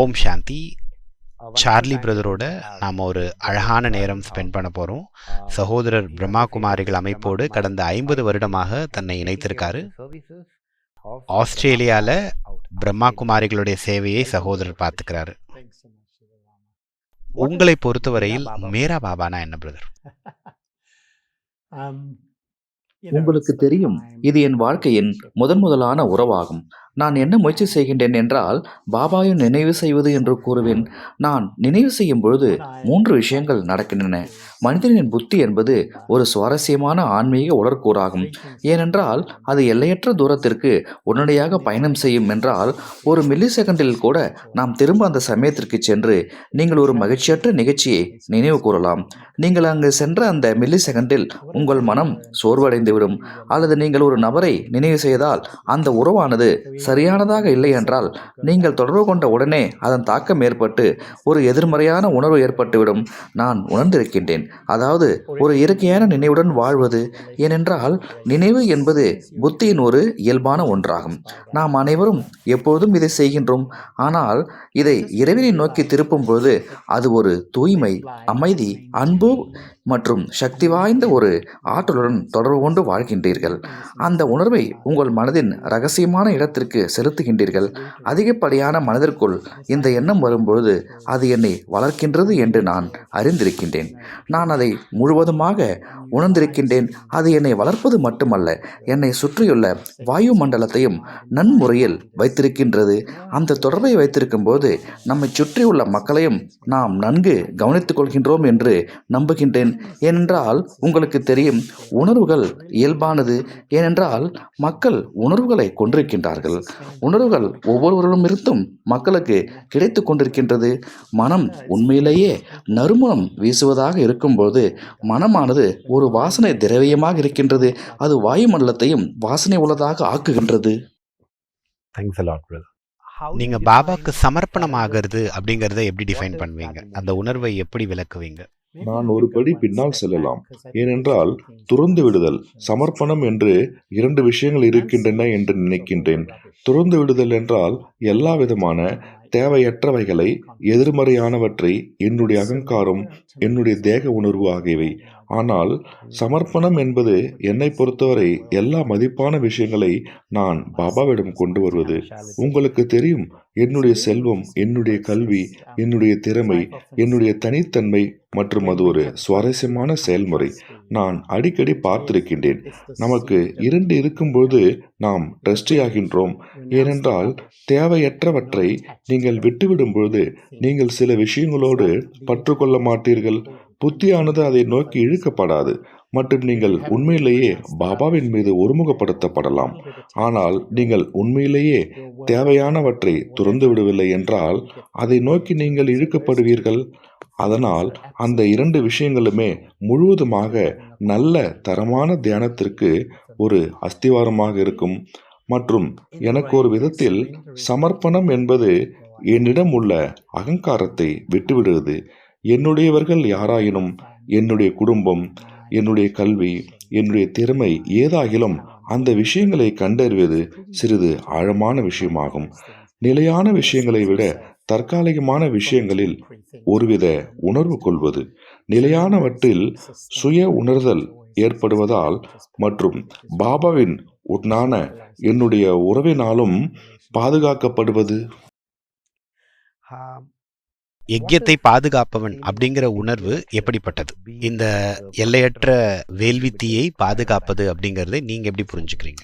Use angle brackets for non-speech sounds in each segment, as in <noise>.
ஓம் சாந்தி. Charlie பிரதரோட நாம் ஒரு அழகான நேரம் ஸ்பெண்ட் பண்ண போகிறோம் சகோதரர் பிரம்மா குமாரிகள் அமைப்போடு கடந்த ஐம்பது வருடமாக தன்னை இணைத்திருக்காரு. ஆஸ்திரேலியால பிரம்மா குமாரிகளுடைய சேவையை சகோதரர் பார்த்துக்கிறாரு. உங்களை பொறுத்தவரையில் மேரா பாபானா என்ன பிரதர்? உங்களுக்கு தெரியும் இது என் வாழ்க்கையின் முதன் முதலான உறவாகும். நான் என்ன முயற்சி செய்கின்றேன் என்றால் பாபாயும் நினைவு செய்வது என்று கூறுவேன். நான் நினைவு செய்யும் பொழுது மூன்று விஷயங்கள் நடக்கின்றன. மனிதனின் புத்தி என்பது ஒரு சுவாரஸ்யமான ஆன்மீக உடற்கூறாகும். ஏனென்றால் அது எல்லையற்ற தூரத்திற்கு உடனடியாக பயணம் செய்யும் என்றால் ஒரு மில்லி செகண்டில் கூட நாம் திரும்ப அந்த சமயத்திற்கு சென்று நீங்கள் ஒரு மகிழ்ச்சியற்ற நிகழ்ச்சியை நினைவு கூறலாம். நீங்கள் அங்கு சென்ற அந்த மில்லி செகண்டில் உங்கள் மனம் சோர்வடைந்துவிடும். அல்லது நீங்கள் ஒரு நபரை நினைவு செய்தால் அந்த உறவானது சரியானதாக இல்லை என்றால் நீங்கள் தொடர்பு கொண்ட உடனே அதன் தாக்கம் ஏற்பட்டு ஒரு எதிர்மறையான உணர்வு ஏற்பட்டுவிடும். நான் உணர்ந்திருக்கின்றேன். அதாவது ஒரு இயற்கையான நினைவுடன் வாழ்வது ஏனென்றால் நினைவு என்பது புத்தியின் ஒரு இயல்பான ஒன்றாகும். நாம் அனைவரும் எப்பொழுதும் இதை செய்கின்றோம். ஆனால் இதை இறைவனை நோக்கி திருப்பும் பொழுது அது ஒரு தூய்மை அமைதி அன்பு மற்றும் சக்தி வாய்ந்த ஒரு ஆற்றலுடன் தொடர்பு கொண்டு வாழ்கின்றீர்கள். அந்த உணர்வை உங்கள் மனதின் ரகசியமான இடத்திற்கு செலுத்துகின்றீர்கள். அதிகப்படியான மனதிற்குள் இந்த எண்ணம் வரும்பொழுது அது என்னை வளர்க்கின்றது என்று நான் அறிந்திருக்கின்றேன். நான் அதை முழுவதுமாக உணர்ந்திருக்கின்றேன். அது என்னை வளர்ப்பது மட்டுமல்ல என்னை சுற்றியுள்ள வாயு மண்டலத்தையும் நன்முறையில் வைத்திருக்கின்றது. அந்த தொடர்பை வைத்திருக்கும் போது நம்மை சுற்றியுள்ள மக்களையும் நாம் நன்கு கவனித்துக் கொள்கின்றோம் என்று நம்புகின்றேன். ஏனென்றால் உங்களுக்கு தெரியும் உணர்வுகள் இயல்பானது. ஏனென்றால் மக்கள் உணர்வுகளை கொண்டிருக்கின்றார்கள். உணர்வுகள் ஒவ்வொருவரிடமிருந்தும் மக்களுக்கு கிடைத்து கொண்டிருக்கின்றது. மனம் உண்மையிலேயே நறுமணம் வீசுவதாக இருக்கும்போது மனமானது ஒரு வாசனை திரவியமாக இருக்கின்றது. அது வாயுமண்டலத்தையும் வாசனை உள்ளதாக ஆக்குகின்றது. தேங்க்ஸ் அலாட் பிரதர் நீங்க பாபாக்கு சமர்ப்பணம் ஆகிறது அப்படிங்கறத எப்படி டிஃபைன் பண்ணுவீங்க? அந்த உணர்வை எப்படி விளக்குவீங்க? நான் ஒரு படி பின்னால் செல்லலாம். ஏனென்றால் துறந்து விடுதல் சமர்ப்பணம் என்று இரண்டு விஷயங்கள் இருக்கின்றன என்று நினைக்கின்றேன். துறந்து விடுதல் என்றால் எல்லா விதமான தேவையற்றவைகளை எதிர்மறையானவற்றை என்னுடைய அகங்காரம் என்னுடைய தேக உணர்வு ஆகியவை ஆனால் சமர்ப்பணம் என்பது என்னை பொறுத்தவரை எல்லா மதிப்பான விஷயங்களை நான் பாபாவிடம் கொண்டு வருவது. உங்களுக்கு தெரியும் என்னுடைய செல்வம் என்னுடைய கல்வி என்னுடைய திறமை என்னுடைய தனித்தன்மை மற்றும் அது ஒரு சுவாரஸ்யமான செயல்முறை. நான் அடிக்கடி பார்த்திருக்கின்றேன். நமக்கு இரண்டு இருக்கும்போது நாம் ட்ரஸ்டி ஆகின்றோம். ஏனென்றால் தேவையற்றவற்றை நீங்கள் விட்டுவிடும் பொழுது நீங்கள் சில விஷயங்களோடு பற்றுக்கொள்ள மாட்டீர்கள். புத்தியானது அதை நோக்கி இழுக்கப்படாது. மற்றும் நீங்கள் உண்மையிலேயே பாபாவின் மீது ஒருமுகப்படுத்தப்படலாம். ஆனால் நீங்கள் உண்மையிலேயே தேவையானவற்றை துறந்து விடவில்லை என்றால் அதை நோக்கி நீங்கள் இழுக்கப்படுவீர்கள். அதனால் அந்த இரண்டு விஷயங்களுமே முழுவதுமாக நல்ல தரமான தியானத்திற்கு ஒரு அஸ்திவாரமாக இருக்கும். மற்றும் எனக்கு ஒரு விதத்தில் சமர்ப்பணம் என்பது என்னிடம் உள்ள அகங்காரத்தை விட்டுவிடுவது என்னுடையவர்கள் யாராயினும் என்னுடைய குடும்பம் என்னுடைய கல்வி என்னுடைய திறமை ஏதாகிலும் அந்த விஷயங்களை கண்டறிவது சிறிது ஆழமான விஷயமாகும். நிலையான விஷயங்களை விட தற்காலிகமான விஷயங்களில் ஒருவித உணர்வு கொள்வது நிலையானவற்றில் சுய உணர்தல் ஏற்படுவதால் மற்றும் பாபாவின் உடனான என்னுடைய உறவினாலும் பாதுகாக்கப்படுவது. யஜ்யத்தை பாதுகாப்பவன் அப்படிங்கிற உணர்வு எப்படிப்பட்டது இந்த எல்லையற்ற வேள்வித்தியை பாதுகாப்பது அப்படிங்கறதை நீங்க எப்படி புரிஞ்சுக்கிறீங்க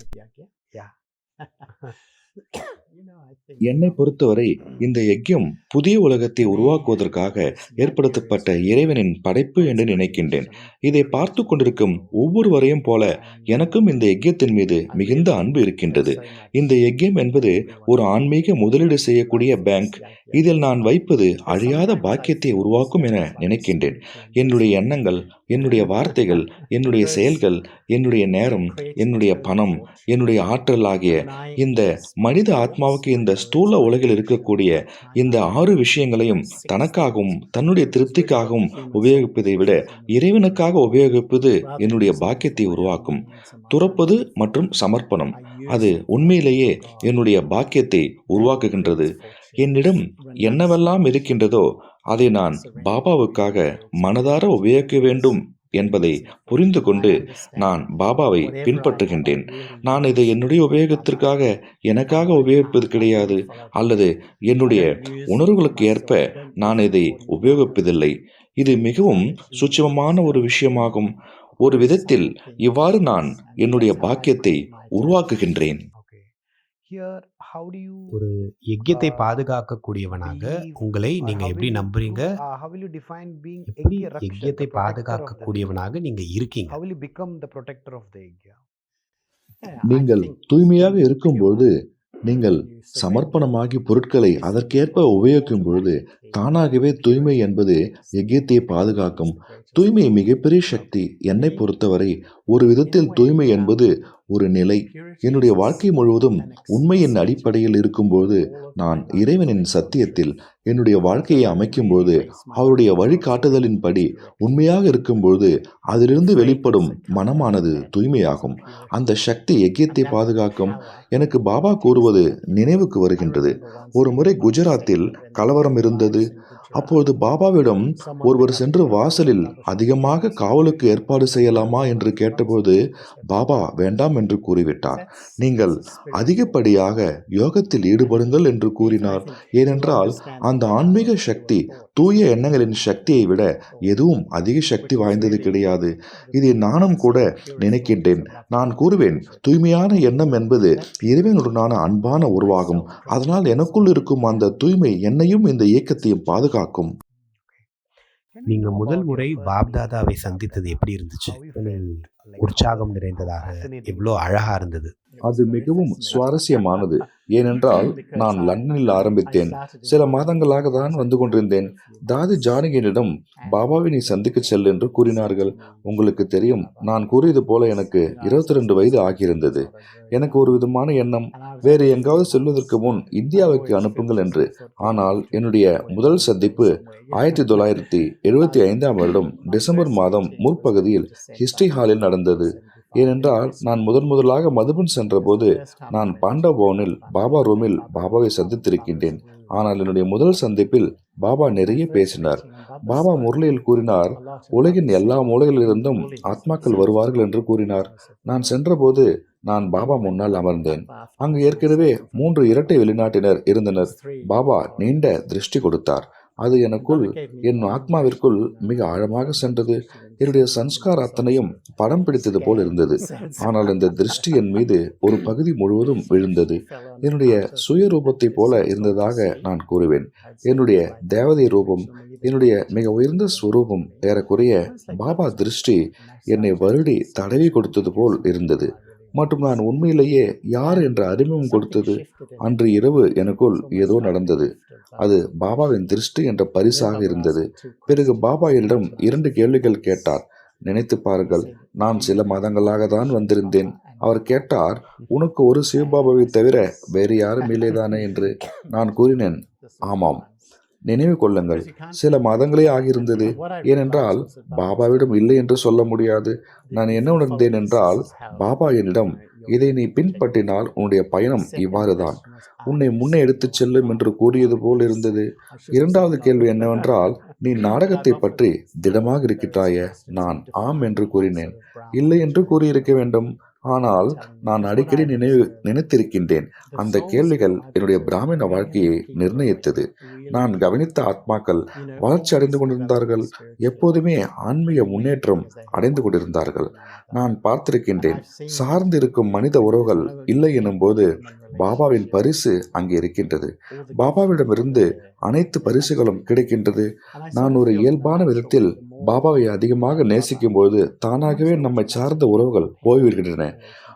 என்னை பொறுத்தவரை இந்த யஜ்யம் புதிய உலகத்தை உருவாக்குவதற்காக ஏற்படுத்தப்பட்ட இறைவனின் படைப்பு என்று நினைக்கின்றேன். இதை பார்த்து கொண்டிருக்கும் ஒவ்வொருவரையும் போல எனக்கும் இந்த யஜ்யத்தின் மீது மிகுந்த அன்பு இருக்கின்றது. இந்த யஜ்யம் என்பது ஒரு ஆன்மீக முதலீடு செய்யக்கூடிய பேங்க் இதில் நான் வைப்பது அழியாத பாக்கியத்தை உருவாக்கும் என நினைக்கின்றேன். என்னுடைய எண்ணங்கள் என்னுடைய வார்த்தைகள் என்னுடைய செயல்கள் என்னுடைய நேரம் என்னுடைய பணம் என்னுடைய ஆற்றல் ஆகிய இந்த மனித ஆத்மாவுக்கு இந்த ஸ்தூல உலகில் இருக்கக்கூடிய இந்த ஆறு விஷயங்களையும் தனக்காகவும் தன்னுடைய திருப்திக்காகவும் உபயோகிப்பதை விட இறைவனுக்காக உபயோகிப்பது என்னுடைய பாக்கியத்தை உருவாக்கும். துறப்பது மற்றும் சமர்ப்பணம். அது உண்மையிலேயே என்னுடைய பாக்கியத்தை உருவாக்குகின்றது. என்னிடம் என்னவெல்லாம் இருக்கின்றதோ அதை நான் பாபாவுக்காக மனதார உபயோகிக்க வேண்டும். என்பதை புரிந்து கொண்டு நான் பாபாவை பின்பற்றுகின்றேன். நான் இதை என்னுடைய உபயோகத்திற்காக எனக்காக உபயோகிப்பது கிடையாது. அல்லது என்னுடைய உணர்வுகளுக்கு ஏற்ப நான் இதை உபயோகிப்பதில்லை. இது மிகவும் சூட்சமமான ஒரு விஷயமாகும். ஒரு விதத்தில் இவ்வாறு நான் என்னுடைய பாக்கியத்தை உருவாக்குகின்றேன். ஒரு யஜ்யத்தை பாதுகாக்கக்கூடியவனாக உங்களை நீங்க எப்படி நம்புறீங்க? எப்படி யஜ்யத்தை பாதுகாக்கக்கூடியவனாக நீங்க இருக்கீங்க? நீங்கள் தூய்மையாக இருக்கும்போது நீங்கள் சமர்ப்பணமாகி பொருட்களை அதற்கேற்ப உபயோகிக்கும் பொழுது தானாகவே தூய்மை என்பது எக்கியத்தை பாதுகாக்கும். தூய்மை மிகப்பெரிய சக்தி. என்னை பொறுத்தவரை ஒரு விதத்தில் தூய்மை என்பது ஒரு நிலை. என்னுடைய வாழ்க்கை முழுவதும் உண்மையின் அடிப்படையில் இருக்கும்போது நான் இறைவனின் சத்தியத்தில் என்னுடைய வாழ்க்கையை அமைக்கும்போது அவருடைய வழிகாட்டுதலின்படி உண்மையாக இருக்கும்போது அதிலிருந்து வெளிப்படும் மனமானது தூய்மையாகும். அந்த சக்தி எக்கியத்தை பாதுகாக்கும். எனக்கு பாபா கூறுவது நினைவுக்கு வருகின்றது. ஒரு முறை குஜராத்தில் கலவரம் இருந்தது. அப்பொழுது பாபாவிடம் ஒருவர் சென்று வாசலில் அதிகமாக காவலுக்கு ஏற்பாடு செய்யலாமா என்று கேட்டபோது பாபா வேண்டாம் என்று கூறிவிட்டார். நீங்கள் அதிகப்படியாக யோகத்தில் ஈடுபடுங்கள் என்று கூறினார். ஏனென்றால் அந்த ஆன்மீக சக்தி தூய எண்ணங்களின் சக்தியை விட எதுவும் அதிக சக்தி வாய்ந்தது கிடையாது. இதை நானும் கூட நினைக்கின்றேன். நான் கூறுவேன் தூய்மையான எண்ணம் என்பது இறைவனுடனான அன்பான உருவாகும் அதனால் எனக்குள் இருக்கும் அந்த தூய்மை என்னையும் இந்த இயக்கத்தையும் பாதுகாக்கும். நீங்க முதல் முறை பாப்தாதாவை சந்தித்தது எப்படி இருந்துச்சு? உற்சாகம் நிறைந்ததாக எவ்வளோ அழகா இருந்தது. அது மிகவும் சுவாரஸ்யமானது. ஏனென்றால் நான் லண்டனில் ஆரம்பித்தேன். சில மாதங்களாக தான் வந்து கொண்டிருந்தேன். தாதி ஜானகியிடம் பாபாவினை சந்திக்க செல் என்று கூறினார்கள். உங்களுக்கு தெரியும் நான் கூறியது போல எனக்கு இருபத்தி ரெண்டு வயது ஆகியிருந்தது. எனக்கு ஒரு விதமான எண்ணம் வேறு எங்காவது செல்வதற்கு முன் இந்தியாவுக்கு அனுப்புங்கள் என்று. ஆனால் என்னுடைய முதல் சந்திப்பு ஆயிரத்தி தொள்ளாயிரத்தி எழுபத்தி ஐந்தாம் வருடம் டிசம்பர் மாதம் முற்பகுதியில் ஹிஸ்டரி ஹாலில் நடந்தது. ஏனென்றால் நான் முதன் முதலாக மதுபன் சென்றபோது நான் பாண்டவ பவனில் பாபா ரூமில் பாபாவை சந்தித்திருக்கின்றேன். ஆனால் என்னுடைய முதல் சந்திப்பில் பாபா நிறைய பேசினார். பாபா முரளியில் கூறினார் உலகின் எல்லா மூலையிலிருந்தும் ஆத்மாக்கள் வருவார்கள் என்று கூறினார். நான் சென்றபோது நான் பாபா முன்னால் அமர்ந்தேன். அங்கு ஏற்கனவே மூன்று இரட்டை வெளிநாட்டினர் இருந்தனர். பாபா நீண்ட திருஷ்டி கொடுத்தார். அது எனக்குள் என் ஆத்மாவிற்குள் மிக ஆழமாக சென்றது. என்னுடைய சன்ஸ்கார் அத்தனையும் படம் பிடித்தது போல் இருந்தது. ஆனால் இந்த திருஷ்டி என் மீது ஒரு பகுதி முழுவதும் விழுந்தது. என்னுடைய சுய ரூபத்தை போல இருந்ததாக நான் கூறுவேன். என்னுடைய தேவதை ரூபம் என்னுடைய மிக உயர்ந்த ஸ்வரூபம் ஏறக்குறைய பாபா திருஷ்டி என்னை வருடி தடவி கொடுத்தது போல் இருந்தது. மற்றும் நான் உண்மையிலேயே யார் என்ற அறிமுகம் கொடுத்தது? அன்று இரவு எனக்குள் ஏதோ நடந்தது. அது பாபாவின் திருஷ்டி என்ற பரிசாக இருந்தது. பிறகு பாபா என்னிடம் இரண்டு கேள்விகள் கேட்டார். நினைத்து பாருங்கள் நான் சில மாதங்களாக தான் வந்திருந்தேன் அவர் கேட்டார் உனக்கு ஒரு சிவபாபாவை தவிர வேறு யாரும் இல்லைதானே? என்று நான் கூறினேன். ஆமாம். நினைவு கொள்ளுங்கள். சில மாதங்களே ஆகியிருந்தது. ஏனென்றால் பாபாவிடம் இல்லை என்று சொல்ல முடியாது. நான் என்ன உணர்ந்தேன் என்றால் பாபா என்னிடம் இதை நீ பின்பற்றினால் உன்னுடைய பயணம் இவ்வாறுதான். உன்னை முன்னே எடுத்துச் செல்லும் என்று கூறியது போல் இருந்தது. இரண்டாவது கேள்வி என்னவென்றால் நீ நாடகத்தை பற்றி திடமாக இருக்கிறாய நான் ஆம் என்று கூறினேன். இல்லை என்று கூறியிருக்க வேண்டும். ஆனால் நான் அடிக்கடி நினைவு நினைத்திருக்கின்றேன். அந்த கேள்விகள் என்னுடைய பிராமண வாழ்க்கையை நிர்ணயித்தது. நான் கவனித்த ஆத்மாக்கள் வளர்ச்சி அடைந்து கொண்டிருந்தார்கள். எப்போதுமே ஆன்மீக முன்னேற்றம் அடைந்து கொண்டிருந்தார்கள். நான் பார்த்திருக்கின்றேன். சார்ந்து இருக்கும் மனித உறவுகள் இல்லை எனும்போது பாபாவின் பரிசு அங்கே இருக்கின்றது. பாபாவிடமிருந்து அனைத்து பரிசுகளும் கிடைக்கின்றது. நான் ஒரு இயல்பான விதத்தில் பாபாவை அதிகமாக நேசிக்கும் போது தானாகவே நம்மை சார்ந்த உறவுகள் போய்விடுகின்றன.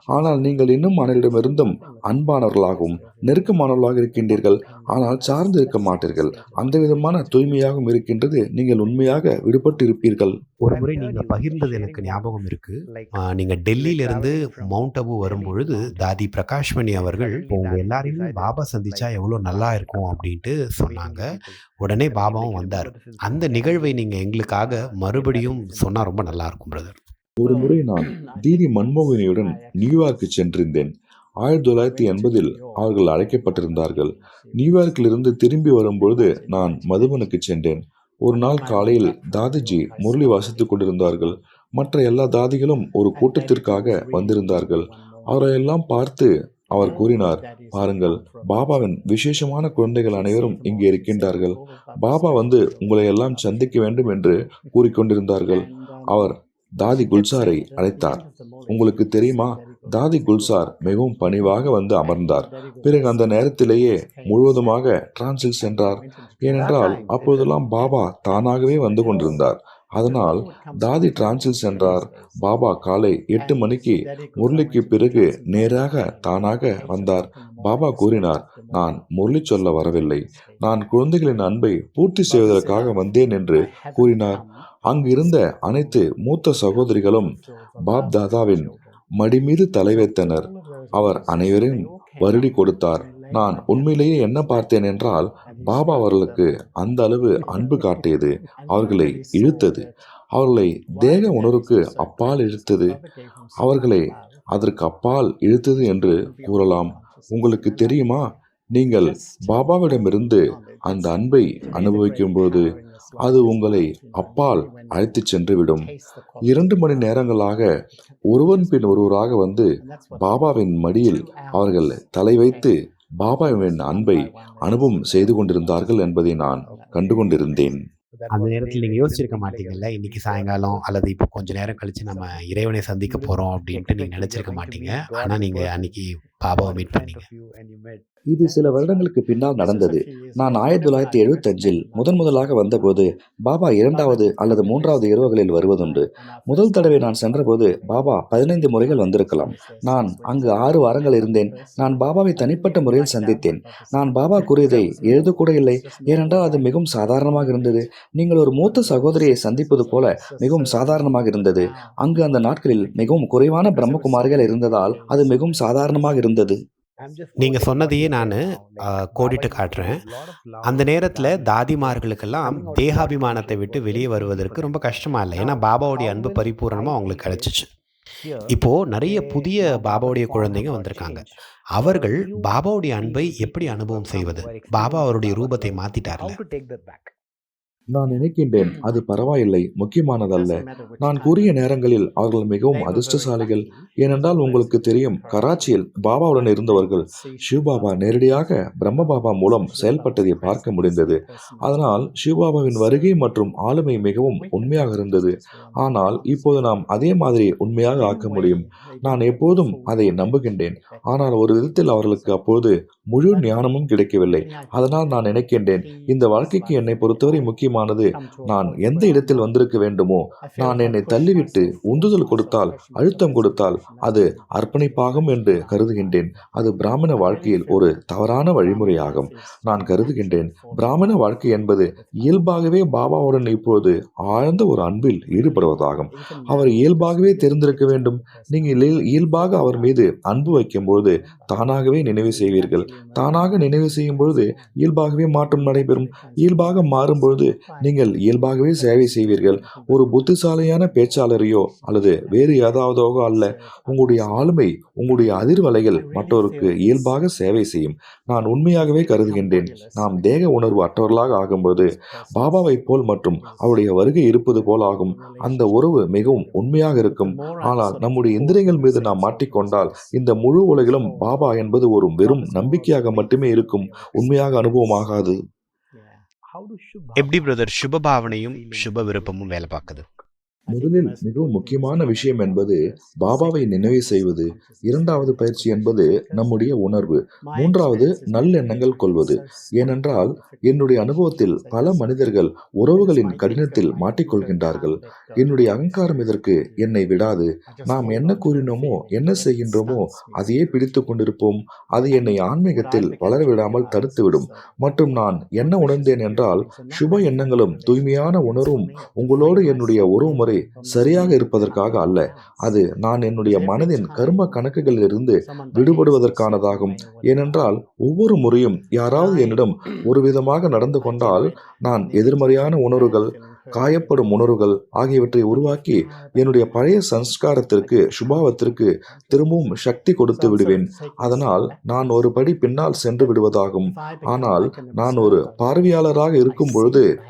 ஆனால் நீங்கள் இன்னும் அனைவரிடமிருந்தும் அன்பானவர்களாகவும் நெருக்கமானவர்களாக இருக்கின்றீர்கள். ஆனால் சார்ந்து இருக்க மாட்டீர்கள். அந்த விதமான தூய்மையாகவும் இருக்கின்றது நீங்கள் உண்மையாக விடுபட்டு இருப்பீர்கள் ஒரு முறை நீங்கள் பகிர்ந்தது எனக்கு ஞாபகம் இருக்கு. நீங்கள் நீங்க டெல்லியில மவுண்ட் அபு வரும்பொழுது தாதி பிரகாஷ்மணி அவர்கள் உங்க எல்லாரையும் பாபா சந்திச்சா எவ்வளோ நல்லா இருக்கும் அப்படின்ட்டு சொன்னாங்க. உடனே பாபாவும் வந்தார். அந்த நிகழ்வை நீங்க எங்களுக்காக மறுபடியும் சொன்னா ரொம்ப நல்லா இருக்கும் பிரதர் ஒரு முறை நான் <clears throat> தீதி மன்மோகினியுடன் நியூயார்க்கு சென்றிருந்தேன். ஆயிரத்தி தொள்ளாயிரத்தி எண்பதில் அவர்கள் அழைக்கப்பட்டிருந்தார்கள். நியூயார்க்கிலிருந்து திரும்பி வரும்பொழுது நான் மதுபனுக்கு சென்றேன். ஒரு நாள் காலையில் தாதிஜி முரளி வாசித்துக் கொண்டிருந்தார்கள். மற்ற எல்லா தாதிகளும் ஒரு கூட்டத்திற்காக வந்திருந்தார்கள். அவரையெல்லாம் பார்த்து அவர் கூறினார் பாருங்கள் பாபாவின் விசேஷமான குழந்தைகள் அனைவரும் இங்கே இருக்கின்றார்கள். பாபா வந்து உங்களை எல்லாம் சந்திக்க வேண்டும் என்று கூறிக்கொண்டிருந்தார்கள். அவர் தாதி குல்சாரை அழைத்தார். உங்களுக்கு தெரியுமா? தாதி குல்சார் மிகவும் பணிவாக வந்து அமர்ந்தார். பிறகு அந்த நேரத்திலேயே முழுவதுமாக டிரான்சில் சென்றார். ஏனென்றால் அப்பொழுதெல்லாம் பாபா தானாகவே வந்து கொண்டிருந்தார். அதனால் தாதி டிரான்சில் சென்றார். பாபா காலை எட்டு மணிக்கு முரளிக்கு பிறகு நேராக தானாக வந்தார். பாபா கூறினார் நான் முரளி சொல்ல வரவில்லை. நான் குழந்தைகளின் அன்பை பூர்த்தி செய்வதற்காக வந்தேன் என்று கூறினார். அங்கிருந்த அனைத்து மூத்த சகோதரிகளும் பாப் தாதாவின் மடி மீது தலை வைத்தனர் அவர் அனைவரையும் வருடி கொடுத்தார். நான் உண்மையிலேயே என்ன பார்த்தேன் என்றால் பாபா அவர்களுக்கு அந்த அளவு அன்பு காட்டியது. அவர்களை இழுத்தது. அவர்களை தேக உணர்வுக்கு அப்பால் இழுத்தது. அவர்களை அதற்கு அப்பால் இழுத்தது என்று கூறலாம். உங்களுக்கு தெரியுமா? நீங்கள் பாபாவிடமிருந்து அந்த அன்பை அனுபவிக்கும்போது அது உங்களை அப்பால் அழைத்துச் சென்றுவிடும். இரண்டு மணி நேரங்களாக ஒருவன் பின் ஒருவராக வந்து பாபாவின் மடியில் அவர்கள் தலை வைத்து பாபாவின் அன்பை அனுபவம் செய்து கொண்டிருந்தார்கள் என்பதை நான் கண்டுகொண்டிருந்தேன். அந்த நேரத்தில் நீங்க யோசிச்சிருக்க மாட்டீங்கல்ல? இன்னைக்கு சாயங்காலம் அல்லது இப்போ கொஞ்ச நேரம் கழிச்சு நம்ம இறைவனை சந்திக்க போறோம் அப்படின்ட்டு நீங்கள் நினச்சிருக்க மாட்டீங்க? ஆனால் நீங்கள் அன்னைக்கு பாபாவை மீட் பண்ணீங்க. இது சில வருடங்களுக்கு பின்னால் நடந்தது. நான் ஆயிரத்தி தொள்ளாயிரத்தி எழுபத்தஞ்சில் முதன் முதலாக வந்தபோது பாபா இரண்டாவது அல்லது மூன்றாவது இரவுகளில் வருவதுண்டு. முதல் தடவை நான் சென்றபோது பாபா பதினைந்து முறைகள் வந்திருக்கலாம். நான் அங்கு ஆறு வாரங்கள் இருந்தேன். நான் பாபாவை தனிப்பட்ட முறையில் சந்தித்தேன். நான் பாபா கூறியதை எழுதக்கூட இல்லை. ஏனென்றால் அது மிகவும் சாதாரணமாக இருந்தது. நீங்கள் ஒரு மூத்த சகோதரியை சந்திப்பது போல மிகவும் சாதாரணமாக இருந்தது. அங்கு அந்த நாட்களில் மிகவும் குறைவான பிரம்மகுமாரிகள் இருந்ததால் அது மிகவும் சாதாரணமாக இருந்தது நீங்க சொன்னதையே நான் கோடிட்டு காட்டுறேன். அந்த நேரத்தில் தாதிமார்களுக்கெல்லாம் தேகாபிமானத்தை விட்டு வெளியே வருவதற்கு ரொம்ப கஷ்டமா இல்லை. ஏன்னா பாபாவுடைய அன்பு பரிபூரணமாக அவங்களுக்கு கிடைச்சிச்சு. இப்போ நிறைய புதிய பாபாவுடைய குழந்தைங்க வந்திருக்காங்க. அவர்கள் பாபாவுடைய அன்பை எப்படி அனுபவம் செய்வது? பாபா அவருடைய ரூபத்தை மாத்திட்டார்ல. நான் நினைக்கின்றேன் அது பரவாயில்லை முக்கியமானதல்ல. நான் கூறிய நேரங்களில் அவர்கள் மிகவும் அதிர்ஷ்டசாலிகள். ஏனென்றால் உங்களுக்கு தெரியும் கராச்சியில் பாபாவுடன் இருந்தவர்கள் சிவபாபா நேரடியாக பிரம்ம பாபா மூலம் செயல்பட்டதை பார்க்க முடிந்தது. அதனால் சிவபாபாவின் வருகை மற்றும் ஆளுமை மிகவும் உண்மையாக இருந்தது. ஆனால் இப்போது நாம் அதே மாதிரி உண்மையாக ஆக்க முடியும். நான் எப்போதும் அதை நம்புகின்றேன். ஆனால் ஒரு விதத்தில் அவர்களுக்கு அப்போது முழு ஞானமும் கிடைக்கவில்லை. அதனால் நான் நினைக்கின்றேன் இந்த வாழ்க்கைக்கு என்னை பொறுத்தவரை முக்கியமானது. நான் எந்த இடத்தில் வந்திருக்க வேண்டுமோ நான் என்னை தள்ளிவிட்டு உந்துதல் கொடுத்தால் அழுத்தம் கொடுத்தால் அது அர்ப்பணிப்பாகும் என்று கருதுகின்றேன். அது பிராமண வாழ்க்கையில் ஒரு தவறான வழிமுறையாகும். நான் கருதுகின்றேன். பிராமண வாழ்க்கை என்பது இயல்பாகவே பாபாவுடன் இப்போது ஆழ்ந்த ஒரு அன்பில் ஈடுபடுவதாகும். அவர் இயல்பாகவே தெரிந்திருக்க வேண்டும். நீங்கள் இயல்- இயல்பாக அவர் மீது அன்பு வைக்கும்போது தானாகவே நினைவு செய்வீர்கள். தானாக நினைவு செய்யும் பொழுது இயல்பாகவே மாற்றம் நடைபெறும். இயல்பாக மாறும் பொழுது நீங்கள் இயல்பாகவே சேவை செய்வீர்கள். ஒரு புத்திசாலியான பேச்சாளரையோ அல்லது வேறு ஏதாவதோ அல்ல. உங்களுடைய ஆளுமை உங்களுடைய அதிர்வலைகள் மற்றவருக்கு இயல்பாக சேவை செய்யும். நான் உண்மையாகவே கருதுகின்றேன். நாம் தேக உணர்வு அற்றவர்களாக ஆகும்போது பாபாவைப் போல் மற்றும் அவருடைய வருகை இருப்பது போல் ஆகும். அந்த உறவு மிகவும் உண்மையாக இருக்கும். ஆனால் நம்முடைய இந்திரியங்கள் மீது நாம் மாட்டிக்கொண்டால் இந்த முழு உலகிலும் பாபா என்பது ஒரு வெறும் நம்பிக்கையாக மட்டுமே இருக்கும். உண்மையாக அனுபவமாகாது. எப்படி பிரதர் சுப பாவனையும் சுப விருப்பமும் வேலை பார்க்குது. முதலில் மிகவும் முக்கியமான விஷயம் என்பது பாபாவை நினைவு செய்வது. இரண்டாவது பயிற்சி என்பது நம்முடைய உணர்வு. மூன்றாவது நல்லெண்ணங்கள் கொள்வது. ஏனென்றால் என்னுடைய அனுபவத்தில் பல மனிதர்கள் உறவுகளின் கடினத்தில் மாட்டிக்கொள்கின்றார்கள். என்னுடைய அகங்காரம் இதற்கு என்னை விடாது. நாம் என்ன கூறினோமோ என்ன செய்கின்றோமோ அதையே பிடித்து கொண்டிருப்போம். அது என்னை ஆன்மீகத்தில் வளர விடாமல் தடுத்துவிடும். மற்றும் நான் என்ன உணர்ந்தேன் என்றால் சுப எண்ணங்களும் தூய்மையான உணர்வும் உங்களோடு என்னுடைய உறவுமுறை சரியாக இருப்பதற்காக அல்ல. அது நான் என்னுடைய மனதின் கர்ம கணக்குகளிலிருந்து விடுபடுவதற்கானதாகும். ஏனென்றால் ஒவ்வொரு முறையும் யாராவது என்னிடம் ஒரு விதமாக நடந்து கொண்டால் நான் எதிர்மறையான உணர்வுகள் காயப்படும் உணர்வுகள் ஆகியவற்றை உருவாக்கி என்னுடைய பழைய சம்ஸ்காரத்திற்கு சுபாவத்திற்கு திரும்பவும் சக்தி கொடுத்து விடுவேன். அதனால் நான் ஒரு படி பின்னால் சென்று விடுவதாகும். ஆனால் நான் ஒரு பார்வையாளராக இருக்கும் பொழுது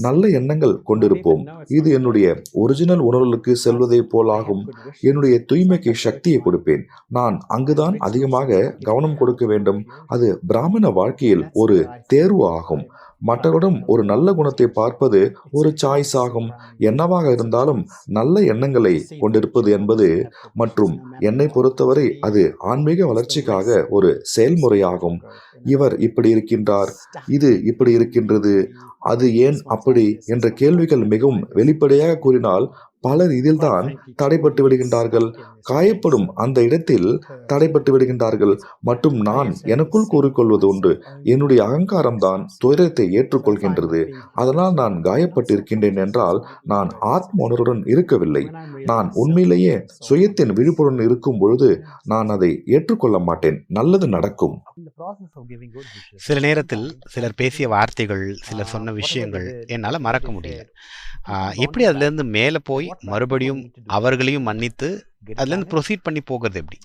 நல்ல எண்ணங்கள் கொண்டிருப்போம். இது என்னுடைய ஒரிஜினல் உணர்வுகளுக்கு செல்வதை போலாகும். என்னுடைய தூய்மைக்கு சக்தியை கொடுப்பேன். நான் அங்குதான் அதிகமாக கவனம் கொடுக்க வேண்டும். அது பிராமண வாழ்க்கையில் ஒரு தேர்வு ஆகும். மற்றவரிடம் ஒரு நல்ல குணத்தை பார்ப்பது ஒரு சாய்ஸ் ஆகும் என்னவாக இருந்தாலும் நல்ல எண்ணங்களை கொண்டிருப்பது என்பது மற்றும் என்னை பொறுத்தவரை அது ஆன்மீக வளர்ச்சிக்காக ஒரு செயல்முறையாகும். இவர் இப்படி இருக்கின்றார் இது இப்படி இருக்கின்றது அது ஏன் அப்படி என்ற கேள்விகள் மிகவும் வெளிப்படையாக கூறினால் பலர் இதில்தான் தடைப்பட்டு விடுகின்றார்கள். காயப்படும் அந்த இடத்தில் தடைப்பட்டு விடுகின்றார்கள். மற்றும் நான் எனக்குள் கூறிக்கொள்வது ஒன்று என்னுடைய அகங்காரம்தான் துயரத்தை ஏற்றுக்கொள்கின்றது. அதனால் நான் காயப்பட்டிருக்கின்றேன் என்றால் நான் ஆத்ம உணர்வுடன் இருக்கவில்லை நான் உண்மையிலேயே சுயத்தின் விழிப்புடன் இருக்கும் பொழுது நான் அதை ஏற்றுக்கொள்ள மாட்டேன். நல்லது நடக்கும். சில நேரத்தில் சிலர் பேசிய வார்த்தைகள் சிலர் சொன்ன விஷயங்கள் என்னால மறக்க முடியல. எப்படி அதுல இருந்து மேல போய் மறுபடியும் அவர்களையும் மன்னித்து அதுல இருந்து ப்ரொசீட் பண்ணி போகிறது எப்படி?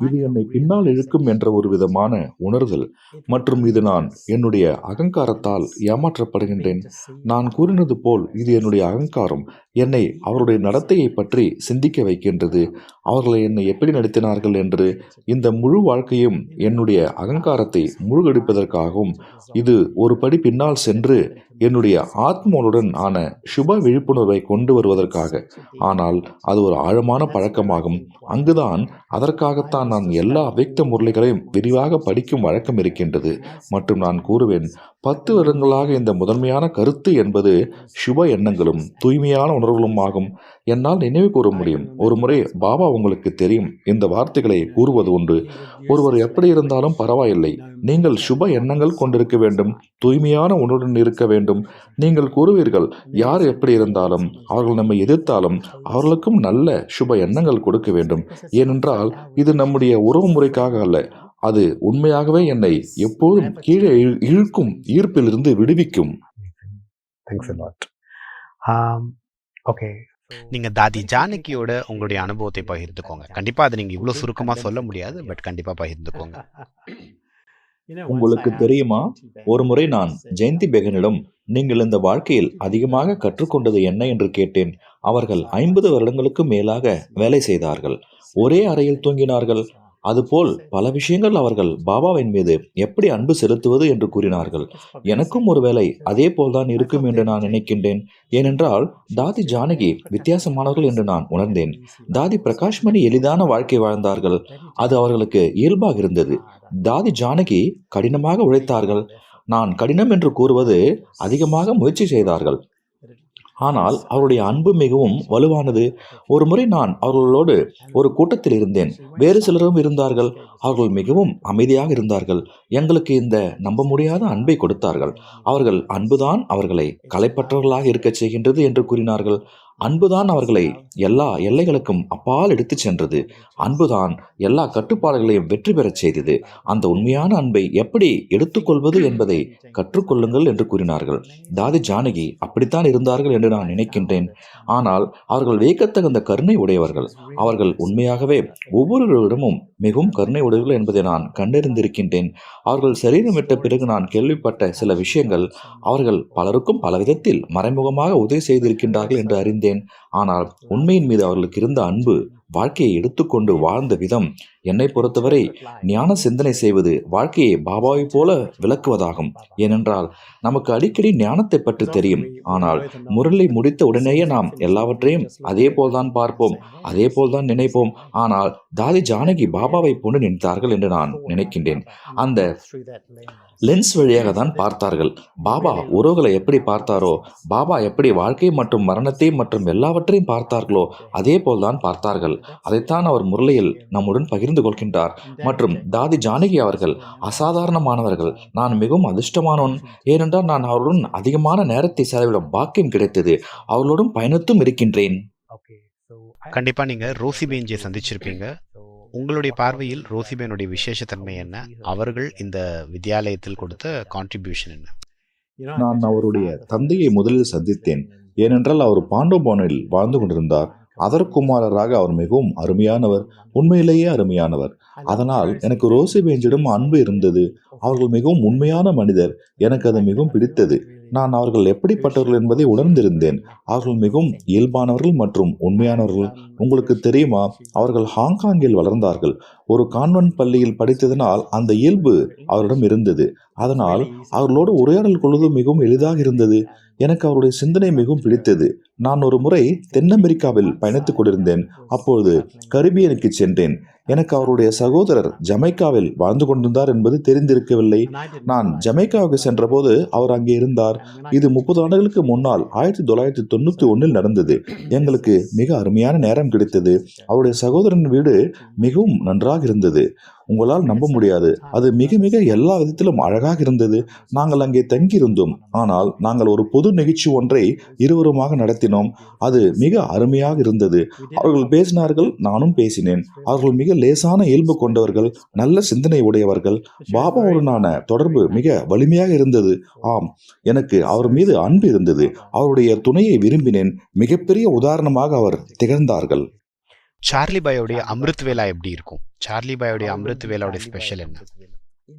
இது என்னை பின்னால் இழுக்கும் என்ற ஒரு விதமான உணர்தல். மற்றும் இது நான் என்னுடைய அகங்காரத்தால் ஏமாற்றப்படுகின்றேன். நான் கூறினது போல் இது என்னுடைய அகங்காரம். என்னை அவருடைய நடத்தையை பற்றி சிந்திக்க வைக்கின்றது. அவர்களை என்னை எப்படி நடத்தினார்கள் என்று இந்த முழு வாழ்க்கையும் என்னுடைய அகங்காரத்தை முழுகடிப்பதற்காகவும் இது ஒரு படி பின்னால் சென்று என்னுடைய ஆத்மாவுடன் ஆன சுப விழிப்புணர்வை கொண்டு வருவதற்காக. ஆனால் அது ஒரு ஆழமான பழக்கமாகும். அங்குதான் அதற்காகத்தான் நான் எல்லா அவ்யக்த முரளிகளையும் விரிவாக படிக்கும் வழக்கம் இருக்கின்றது. மற்றும் நான் கூறுவேன் பத்து வருடங்களாக இந்த முதன்மையான கருத்து என்பது சுப எண்ணங்களும் தூய்மையான உணர்வுகளும் ஆகும். என்னால் நினைவு கூற முடியும். ஒரு முறை பாபா உங்களுக்கு தெரியும். இந்த வார்த்தைகளை கூறுவது உண்டு ஒருவர் எப்படி இருந்தாலும் பரவாயில்லை. நீங்கள் சுப எண்ணங்கள் கொண்டிருக்க வேண்டும். தூய்மையான உணர்வுடன் இருக்க வேண்டும். நீங்கள் கூறுவீர்கள் யார் எப்படி இருந்தாலும் அவர்கள் நம்மை எதிர்த்தாலும் அவர்களுக்கும் நல்ல சுப எண்ணங்கள் கொடுக்க வேண்டும். ஏனென்றால் இது நம்முடைய உறவு முறைக்காக அல்ல. அது உண்மையாகவே என்னை எப்போதும் கீழே இழு- இழுக்கும் ஈர்ப்பிலிருந்து விடுவிக்கும். Thanks a lot. Um, okay. நீங்க தாதி ஜானகியோட உங்களுடைய அனுபவத்தை பகிர்ந்துக்கோங்க. கண்டிப்பா அதை நீங்க இவ்வளவு சுருக்கமா சொல்ல முடியாது பட் கண்டிப்பா பகிர்ந்துக்கோங்க. உங்களுக்கு தெரியுமா? ஒரு முறை நான் ஜெயந்தி பெகனிடம் நீங்கள் இந்த வாழ்க்கையில் அதிகமாக கற்றுக்கொண்டது என்ன? என்று கேட்டேன். அவர்கள் ஐம்பது வருடங்களுக்கு மேலாக வேலை செய்தார்கள். ஒரே அறையில் தூங்கினார்கள். அதுபோல் பல விஷயங்கள் அவர்கள் பாபாவின் மீது எப்படி அன்பு செலுத்துவது என்று கூறினார்கள். எனக்கும் ஒருவேளை அதே போல்தான் இருக்கும் என்று நான் நினைக்கின்றேன். ஏனென்றால் தாதி ஜானகி வித்தியாசமானவர்கள் என்று நான் உணர்ந்தேன். தாதி பிரகாஷ்மணி எளிதான வாழ்க்கை வாழ்ந்தார்கள். அது அவர்களுக்கு இயல்பாக இருந்தது. தாதி ஜானகி கடினமாக உழைத்தார்கள். நான் கடினம் என்று கூறுவது அதிகமாக முயற்சி செய்தார்கள். ஆனால் அவருடைய அன்பு மிகவும் வலுவானது. ஒரு முறை நான் அவர்களோடு ஒரு கூட்டத்தில் இருந்தேன். வேறு சிலரும் இருந்தார்கள். அவர்கள் மிகவும் அமைதியாக இருந்தார்கள். எங்களுக்கு இந்த நம்ப முடியாத அன்பை கொடுத்தார்கள். அவர்கள் அன்புதான் அவர்களை கலைப்பற்றவர்களாக இருக்கச் செய்கின்றது என்று கூறினார்கள். அன்புதான் அவர்களை எல்லா எல்லைகளுக்கும் அப்பால் எடுத்துச் சென்றது. அன்புதான் எல்லா கட்டுப்பாடுகளையும் வெற்றி பெறச் செய்தது. அந்த உண்மையான அன்பை எப்படி எடுத்துக்கொள்வது என்பதை கற்றுக்கொள்ளுங்கள் என்று கூறினார்கள். தாதி ஜானகி அப்படித்தான் இருந்தார்கள் என்று நான் நினைக்கின்றேன். ஆனால் அவர்கள் வியக்கத்தகுந்த கருணை உடையவர்கள். அவர்கள் உண்மையாகவே ஒவ்வொருவரிடமும் மிகவும் கருணை உடையவர்கள் என்பதை நான் கண்டறிந்திருக்கின்றேன். அவர்கள் சரீரம் விட்ட பிறகு நான் கேள்விப்பட்ட சில விஷயங்கள் அவர்கள் பலருக்கும் பல விதத்தில் மறைமுகமாக உதவி செய்திருக்கின்றார்கள் என்று அறிந்தேன். ஆனால் நன்மையின் மீது அவர்களுக்கு இருந்த அன்பு வாழ்க்கையை எடுத்துக்கொண்டு வாழ்ந்த விதம் என்னை பொறுத்தவரை ஞான சிந்தனை செய்வது வாழ்க்கையை பாபாவைப் போல விளக்குவதாகும். ஏனென்றால் நமக்கு அடிக்கடி ஞானத்தை பற்றி தெரியும். ஆனால் முரளை முடித்த உடனேயே நாம் எல்லாவற்றையும் அதே போல்தான் பார்ப்போம் அதே போல்தான் நினைப்போம். ஆனால் தாதி ஜானகி பாபாவை போன்று நினைத்தார்கள் என்று நான் நினைக்கின்றேன். அந்த லென்ஸ் வழியாக தான் பார்த்தார்கள். பாபா உறவுகளை எப்படி பார்த்தாரோ பாபா எப்படி வாழ்க்கை மற்றும் மரணத்தை மற்றும் எல்லாவற்றையும் பார்த்தார்களோ அதே போல்தான் பார்த்தார்கள். அதைத்தான் அவர் முரளியில் நம்முடன் பகிர்ந்து கொள்கின்றார். மற்றும் தாதி ஜானகி அவர்கள் அசாதாரணமானவர்கள். நான் மிகவும் அதிர்ஷ்டமானவன் ஏனென்றால் நான் அவருடன் அதிகமான நேரத்தை செலவிட பாக்கியம் கிடைத்தது. அவர்களோடும் பயணித்தும் இருக்கின்றேன். கண்டிப்பா நீங்க ரோசிபேன்ஜியை சந்திச்சிருப்பீங்க. உங்களுடைய பார்வையில் ரோசிபேனுடைய விசேஷத்தன்மை என்ன? அவர்கள் இந்த வித்யாலயத்தில் கொடுத்த கான்ட்ரிபியூஷன் என்ன? நான் அவருடைய தந்தையை முதலில் சந்தித்தேன். ஏனென்றால் அவர் பாண்டோபானில் வாழ்ந்து கொண்டிருந்தார். அதர்குமாரராக அவர் மிகவும் அருமையானவர் உண்மையிலேயே அருமையானவர். அதனால் எனக்கு ரோசிபேஞ்சிடம் அன்பு இருந்தது. அவர்கள் மிகவும் உண்மையான மனிதர். எனக்கு அது மிகவும் பிடித்தது. நான் அவர்கள் எப்படிப்பட்டவர்கள் என்பதை உணர்ந்திருந்தேன். அவர்கள் மிகவும் இயல்பானவர்கள் மற்றும் உண்மையானவர்கள். உங்களுக்கு தெரியுமா? அவர்கள் ஹாங்காங்கில் வளர்ந்தார்கள். ஒரு கான்வென்ட் பள்ளியில் படித்ததனால் அந்த இயல்பு அவரிடம் இருந்தது. அதனால் அவர்களோடு உரையாடல் கொள்வது மிகவும் எளிதாக இருந்தது. எனக்கு அவருடைய சிந்தனை மிகவும் பிடித்தது. நான் ஒரு முறை தென் அமெரிக்காவில் பயணித்துக் கொண்டிருந்தேன். அப்போது கரிபியனுக்கு சென்றேன். எனக்கு அவருடைய சகோதரர் ஜமைக்காவில் வாழ்ந்து கொண்டிருந்தார் என்பது தெரிந்திருக்கவில்லை. நான் ஜமைக்காவுக்கு சென்றபோது அவர் அங்கே இருந்தார். இது முப்பது ஆண்டுகளுக்கு முன்னால் ஆயிரத்தி தொள்ளாயிரத்தி தொண்ணூத்தி ஒன்னில் நடந்தது. எங்களுக்கு மிக அருமையான நேரம் கிடைத்தது. அவருடைய சகோதரன் வீடு மிகவும் நன்றாக இருந்தது. உங்களால் நம்ப முடியாது. அது மிக மிக எல்லா விதத்திலும் அழகாக இருந்தது. நாங்கள் அங்கே தங்கியிருந்தோம். ஆனால் நாங்கள் ஒரு பொது நிகழ்ச்சி ஒன்றை இருவருமாக நடத்தினோம். அது மிக அருமையாக இருந்தது. அவர்கள் பேசினார்கள் நானும் பேசினேன். அவர்கள் மிக லேசான இயல்பு கொண்டவர்கள் நல்ல சிந்தனை உடையவர்கள். பாபாவுடனான தொடர்பு மிக வலிமையாக இருந்தது. ஆம். எனக்கு அவர் மீது அன்பு இருந்தது. அவருடைய துணையை விரும்பினேன். மிகப்பெரிய உதாரணமாக அவர் திகழ்ந்தார்கள். சார்லி பாயோடைய அமிர்த் வேலா எப்படி இருக்கும்? சார்லி பாயோடைய அமிர்த் வேலாவுடைய ஸ்பெஷல் என்ன?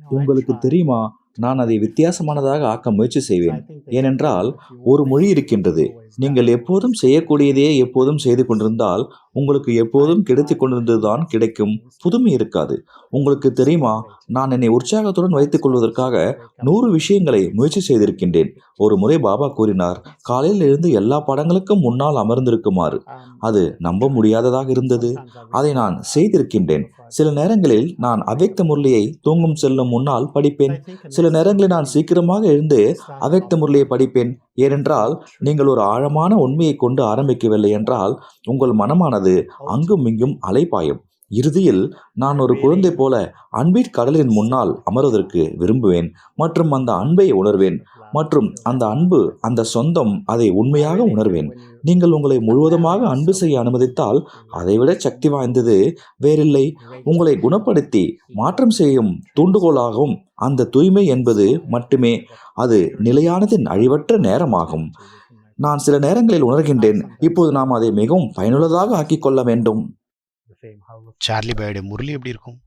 உங்களுக்கு தெரியுமா? நான் அதை வித்தியாசமானதாக ஆக்க முயற்சி செய்வேன். ஏனென்றால் ஒரு மொழி இருக்கின்றது. நீங்கள் எப்போதும் செய்யக்கூடியதையே எப்போதும் செய்து கொண்டிருந்தால் உங்களுக்கு எப்போதும் கிடைத்து கொண்டிருந்ததுதான் கிடைக்கும். புதுமை இருக்காது. உங்களுக்கு தெரியுமா? நான் என்னை உற்சாகத்துடன் வைத்துக் கொள்வதற்காக நூறு விஷயங்களை முயற்சி செய்திருக்கின்றேன். ஒரு முறை பாபா கூறினார் காலையில் இருந்து எல்லா படங்களுக்கும் முன்னால் அமர்ந்திருக்குமாறு. அது நம்ப முடியாததாக இருந்தது. அதை நான் செய்திருக்கின்றேன். சில நேரங்களில் நான் அவ்யக்த முரளியை தூங்கும் செல்லும் முன்னால் படிப்பேன். சில நேரங்களில் நான் சீக்கிரமாக எழுந்து அவ்யக்த முரளியை படிப்பேன். ஏனென்றால் நீங்கள் ஒரு ஆழமான உண்மையை கொண்டு ஆரம்பிக்கவில்லை என்றால் உங்கள் மனமானது அங்கும் இங்கும் அலைப்பாயும். இறுதியில் நான் ஒரு குழந்தை போல அன்பின் கடலின் முன்னால் அமர்வதற்கு விரும்புவேன் மற்றும் அந்த அன்பை உணர்வேன். மற்றும் அந்த அன்பு அந்த சொந்தம் அதை உண்மையாக உணர்வேன். நீங்கள் உங்களை முழுவதுமாக அன்பு செய்ய அனுமதித்தால் அதைவிட சக்தி வாய்ந்தது வேறில்லை. உங்களை குணப்படுத்தி மாற்றம் செய்யும் தூண்டுகோலாகவும் அந்த தூய்மை என்பது மட்டுமே. அது நிலையானதின் அழிவற்ற நேரமாகும். நான் சில நேரங்களில் உணர்கின்றேன். இப்போது நாம் அதை மிகவும் பயனுள்ளதாக ஆக்கிக் கொள்ள வேண்டும். சார்லி பாயோடைய முரளி எப்படி இருக்கும்?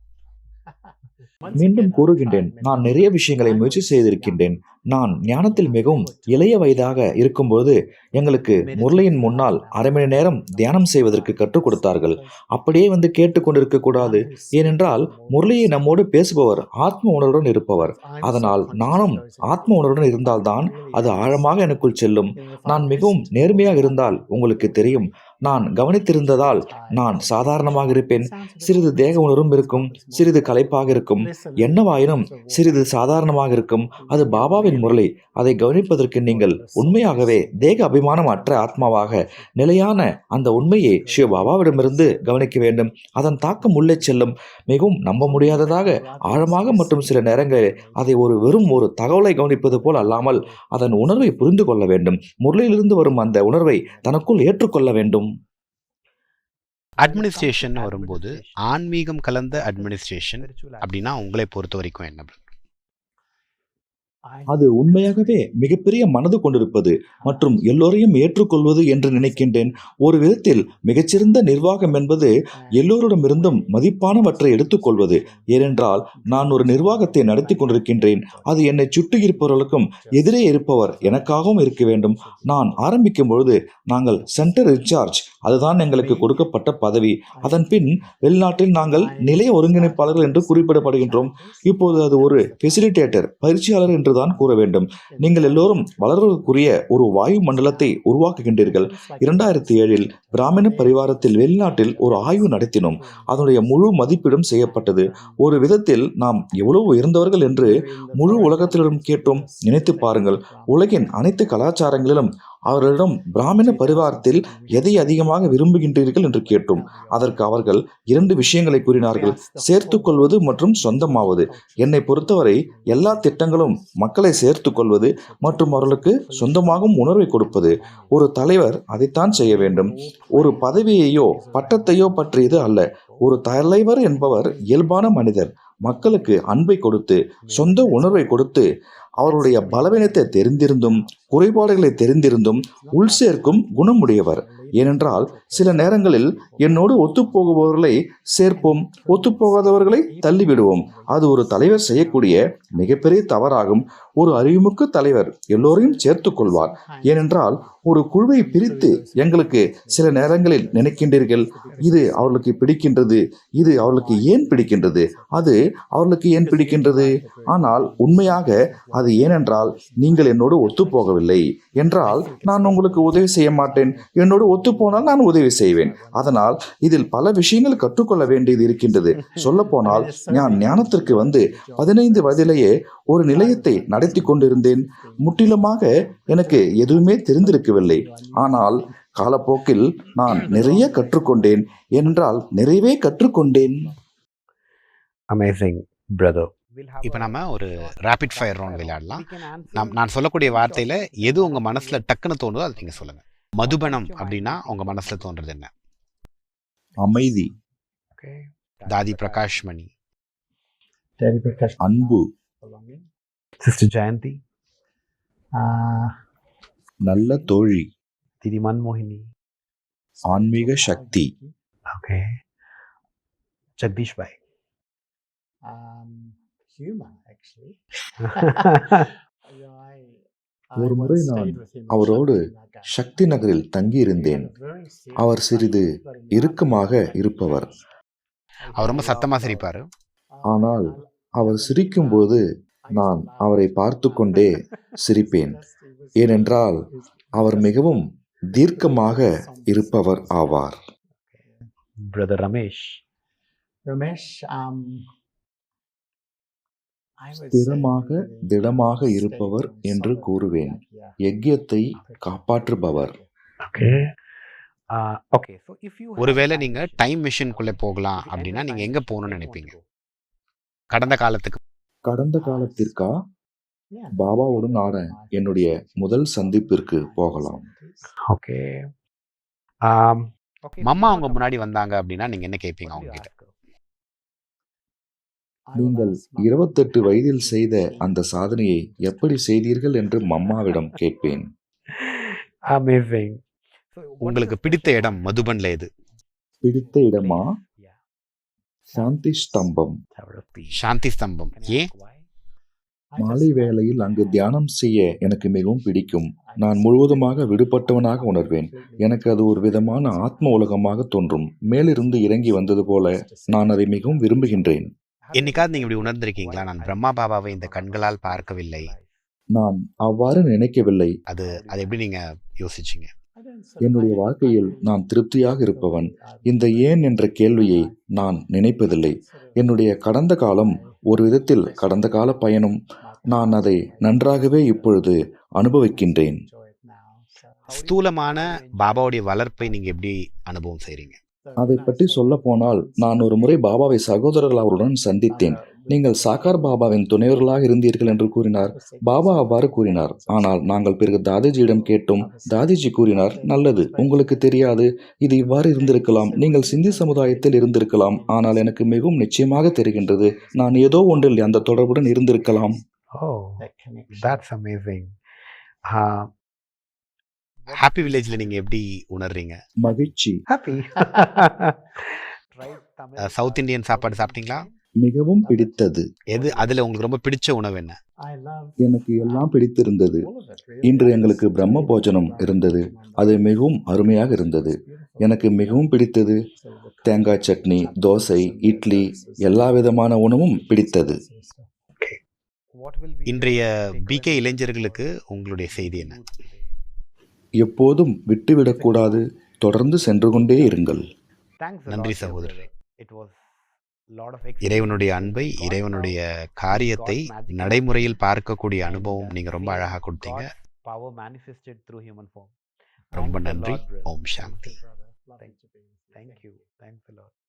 மீண்டும் கூறுகின்றேன். நான் நிறைய விஷயங்களை முயற்சி செய்திருக்கின்றேன். நான் ஞானத்தில் மிகவும் இளைய வயதாக இருக்கும்போது எங்களுக்கு முரளியின் முன்னால் அரை மணி நேரம் தியானம் செய்வதற்கு கற்றுக் கொடுத்தார்கள். அப்படியே வந்து கேட்டுக்கொண்டிருக்க கூடாது. ஏனென்றால் முரளியை நம்மோடு பேசுபவர் ஆத்ம உணர்வுடன் இருப்பவர். அதனால் நானும் ஆத்ம உணர்வுடன் இருந்தால்தான் அது ஆழமாக எனக்குள் செல்லும். நான் மிகவும் நேர்மையாக இருந்தால் உங்களுக்கு தெரியும். நான் கவனித்திருந்ததால் நான் சாதாரணமாக இருப்பேன். சிறிது தேக உணர்வும் இருக்கும் சிறிது களைப்பாக இருக்கும். என்னவாயினும் சிறிது சாதாரணமாக இருக்கும். அது பாபாவின் முரளி. அதை கவனிப்பதற்கு நீங்கள் உண்மையாகவே தேக அபிமானம் அற்ற ஆத்மாவாக நிலையான அந்த உண்மையை சிவ பாபாவிடமிருந்து கவனிக்க வேண்டும். அதன் தாக்கம் உள்ளே செல்லும். மிகவும் நம்ப முடியாததாக ஆழமாக மற்றும் சில நேரங்களில் அதை ஒரு வெறும் ஒரு தகவலை கவனிப்பது போல் அல்லாமல் அதன் உணர்வை புரிந்து கொள்ள வேண்டும். முரளியிலிருந்து வரும் அந்த உணர்வை தனக்குள் ஏற்றுக்கொள்ள வேண்டும். அட்மினிஸ்ட்ரேஷன் வரும்போது ஆன்மீகம் கலந்த அட்மினிஸ்ட்ரேஷன் அப்படின்னா உங்களை பொறுத்த வரைக்கும் என்ன? அது உண்மையாகவே மிகப்பெரிய மனது கொண்டிருப்பது மற்றும் எல்லோரையும் ஏற்றுக்கொள்வது என்று நினைக்கின்றேன். ஒரு விதத்தில் மிகச்சிறந்த நிர்வாகம் என்பது எல்லோரிடமிருந்தும் மதிப்பானவற்றை எடுத்துக்கொள்வது. ஏனென்றால் நான் ஒரு நிர்வாகத்தை நடத்தி கொண்டிருக்கின்றேன். அது என்னை சுற்றி இருப்பவர்களுக்கும் எதிரே இருப்பவர் எனக்காகவும் இருக்க வேண்டும். நான் ஆரம்பிக்கும் பொழுது நாங்கள் சென்டர் இன்சார்ஜ் அதுதான் எங்களுக்கு கொடுக்கப்பட்ட பதவி. அதன் பின் வெளிநாட்டில் நாங்கள் நிலைய ஒருங்கிணைப்பாளர்கள் என்று குறிப்பிடப்படுகின்றோம். இப்போது அது ஒரு ஃபெசிலிட்டேட்டர் பயிற்சியாளர் என்றுதான் கூற வேண்டும். நீங்கள் எல்லோரும் வளர்வதற்குரிய ஒரு வாயு மண்டலத்தை உருவாக்குகின்றீர்கள். இரண்டாயிரத்தி ஏழில் பிராமண பரிவாரத்தில் வெளிநாட்டில் ஒரு ஆய்வு நடத்தினோம். அதனுடைய முழு மதிப்பீடும் செய்யப்பட்டது. ஒரு விதத்தில் நாம் எவ்வளவு உயர்ந்தவர்கள் என்று முழு உலகத்திலும் கேட்டோம். நினைத்து பாருங்கள். உலகின் அனைத்து கலாச்சாரங்களிலும் அவர்களிடம் பிராமண பரிவாரத்தில் எதை அதிகமாக விரும்புகின்றீர்கள் என்று கேட்டோம். அதற்கு அவர்கள் இரண்டு விஷயங்களை கூறினார்கள். சேர்த்துக்கொள்வது மற்றும் சொந்தமாவது. என்னை பொறுத்தவரை எல்லா திட்டங்களும் மக்களை சேர்த்துக்கொள்வது மற்றும் அவர்களுக்கு சொந்தமாகவும் உணர்வை கொடுப்பது. ஒரு தலைவர் அதைத்தான் செய்ய வேண்டும். ஒரு பதவியையோ பட்டத்தையோ பற்றியது அல்ல. ஒரு தலைவர் என்பவர் இயல்பான மனிதர். மக்களுக்கு அன்பை கொடுத்து சொந்த உணர்வை கொடுத்து அவருடைய பலவீனத்தை தெரிந்திருந்தும் குறைபாடுகளை தெரிந்திருந்தும் உள் சேர்க்கும் குணமுடையவர். ஏனென்றால் சில நேரங்களில் என்னோடு ஒத்துப்போகுபவர்களை சேர்ப்போம் ஒத்துப்போகாதவர்களை தள்ளிவிடுவோம். அது ஒரு தலைவர் செய்யக்கூடிய மிகப்பெரிய தவறாகும். ஒரு அறிவுமிக்க தலைவர் எல்லோரையும் சேர்த்து கொள்வார் ஏனென்றால் ஒரு குழுவை பிரித்து எங்களுக்கு சில நேரங்களில் நினைக்கின்றீர்கள் இது அவர்களுக்கு பிடிக்கின்றது இது அவர்களுக்கு ஏன் பிடிக்கின்றது அது அவர்களுக்கு ஏன் பிடிக்கின்றது? ஆனால் உண்மையாக அது ஏனென்றால் நீங்கள் என்னோடு ஒத்துப்போகவில்லை. என்றால் நான் உங்களுக்கு உதவி செய்ய மாட்டேன் என்னோடு ஒத்துப்போனால் நான் உதவி செய்வேன். அதனால் இதில் பல விஷயங்கள் கற்றுக்கொள்ள வேண்டியது இருக்கின்றது. சொல்லப்போனால் <laughs> நான் ஞானத்திற்கு வந்து பதினைந்து வயதிலேயே ஒரு நிலையத்தை நடத்தி கொண்டிருந்தேன். முற்றிலுமாக எனக்கு எதுவுமே தெரிந்திருக்கவில்லை. ஆனால் காலப்போக்கில் நான் நிறைய கற்றுக்கொண்டேன். என்றால் நிறையவே கற்றுக்கொண்டேன். அமேசிங் பிரதர் இப்போ நம்ம ஒரு ரேபிட் ஃபயர் ரவுண்ட் விளையாடலாம். நான் நான் சொல்லக்கூடிய வார்த்தையில எது உங்க மனசுல டக்குன்னு தோணுதோ அதை நீங்க சொல்லுங்க. மதுபனம் அப்படின்னா உங்க மனசுல தோன்றது என்ன? அமைதி. ஓகே தாதி பிரகாஷ் மணி அன்பு சிஸ்டர் ஜெயந்தி நல்ல தோழி. திதி மன்மோகினி ஆன்மீக சக்தி. ஓகே ஜெகதீஷ் பாய் ஒரு முறை நான் அவரோடு சக்தி நகரில் தங்கியிருந்தேன். அவர் சிறிது இறுக்கமாக இருப்பவர். அவர் ரொம்ப சத்தமா சிரிப்பாரு? ஆனால் அவர் சிரிக்கும்போது நான் அவரை பார்த்து கொண்டே <laughs> சிரிப்பேன். ஏனென்றால் அவர் மிகவும் தீர்க்கமாக இருப்பவர் ஆவார். பிரதர் ரமேஷ் ஸ்திரமாக திடமாக இருப்பவர் என்று கூறுவேன். யக்கியத்தை காப்பாற்றுபவர். Okay okay so if you ஒருவேளை நீங்க டைம் மிஷின்குள்ள போகலாம் அப்படின்னா நீங்க எங்க போகணும்னு நினைப்பீங்க? கடந்த காலத்துக்கு. கடந்த காலத்திற்கா? பாபாவுடன் ஆட என்னுடைய முதல் சந்திப்பிற்கு போகலாம். ஓகே மம்மா அவங்க முன்னாடி வந்தாங்க அப்படின்னா நீங்க என்ன கேட்பீங்க அவங்க கிட்ட நீங்கள் இருபத்தெட்டு வயதில் செய்த அந்த சாதனையை எப்படி செய்தீர்கள் என்று மம்மாவிடம் கேட்பேன். உங்களுக்கு பிடித்த இடம் மதுபன்ல எது? பிடித்த இடமா? சாந்தி ஸ்தம்பம் சாந்தி ஸ்தம்பம் ஏன் மாலை வேளையில் அங்கு தியானம் செய்ய எனக்கு மிகவும் பிடிக்கும். நான் முழுவதுமாக விடுபட்டவனாக உணர்வேன். எனக்கு அது ஒரு விதமான ஆத்ம உலகமாக தோன்றும். மேலிருந்து இறங்கி வந்தது போல நான் அதை மிகவும் விரும்புகின்றேன். என்னைக்காவது நீங்க இப்படி உணர்ந்திருக்கீங்களா? நான் பிரம்மா பாபாவை இந்த கண்களால் பார்க்கவில்லை. நான் அவ்வாறு நினைக்கவில்லை. அது அது எப்படி நீங்க யோசிச்சீங்க? என்னுடைய வாழ்க்கையில் நான் திருப்தியாக இருப்பவன். இந்த ஏன் என்ற கேள்வியை நான் நினைப்பதில்லை. என்னுடைய கடந்த காலம் ஒரு விதத்தில் கடந்த கால பயணம் நான் அதை நன்றாகவே இப்பொழுது அனுபவிக்கின்றேன். ஸ்தூலமான பாபாவுடைய வளர்ப்பை நீங்க எப்படி அனுபவம் செய்றீங்க? அதை பற்றி சொல்ல போனால் நான் ஒரு முறை பாபாவை சகோதரர்கள் அவருடன் சந்தித்தேன். நீங்கள் சாக்கார் பாபாவின் துணைவர்களாக இருந்தீர்கள் என்று கூறினார். பாபா அவ்வாறு கூறினார். ஆனால் நாங்கள் பிறகு தாதிஜியிடம் கேட்டோம். தாதிஜி கூறினார் நல்லது உங்களுக்கு தெரியாது. இது இவ்வாறு இருந்திருக்கலாம். நீங்கள் சிந்தி சமுதாயத்தில் இருந்திருக்கலாம். ஆனால் எனக்கு மிகவும் நிச்சயமாக தெரிகின்றது. நான் ஏதோ ஒன்றில் அந்த தொடர்புடன் இருந்திருக்கலாம். ஓ தட்ஸ் அமேசிங் ஹாப்பி வில்லேஜ்ல நீங்க எப்படி உணர்றீங்க? மகிழ்ச்சி. ஹாப்பி சவுத் இந்தியன் சாப்பாடு சாப்பிட்டீங்களா? மிகவும் பிடித்தது. எது அதுல உங்களுக்கு ரொம்ப பிடிச்ச உணவு என்ன? எனக்கு எல்லாம் பிடித்திருந்தது. இன்று எங்களுக்கு பிரம்ம போஜனம் இருந்தது. அது மிகவும் அருமையாக இருந்தது. எனக்கு மிகவும் பிடித்தது தேங்காய் சட்னி தோசை இட்லி எல்லா விதமான உணவும் பிடித்தது. இன்றைய பிகே இளைஞர்களுக்கு உங்களுடைய செய்தி என்ன? எப்போதும் விட்டுவிடக்கூடாது. தொடர்ந்து சென்று கொண்டே இருங்கள். நன்றி சகோதரரே. இறைவனுடைய அன்பை இறைவனுடைய காரியத்தை நடைமுறையில் பார்க்கக்கூடிய அனுபவம் நீங்க ரொம்ப அழகா கொடுத்தீங்க. ரொம்ப நன்றி. ஓம் சாந்தி. Thank you. Thanks a lot.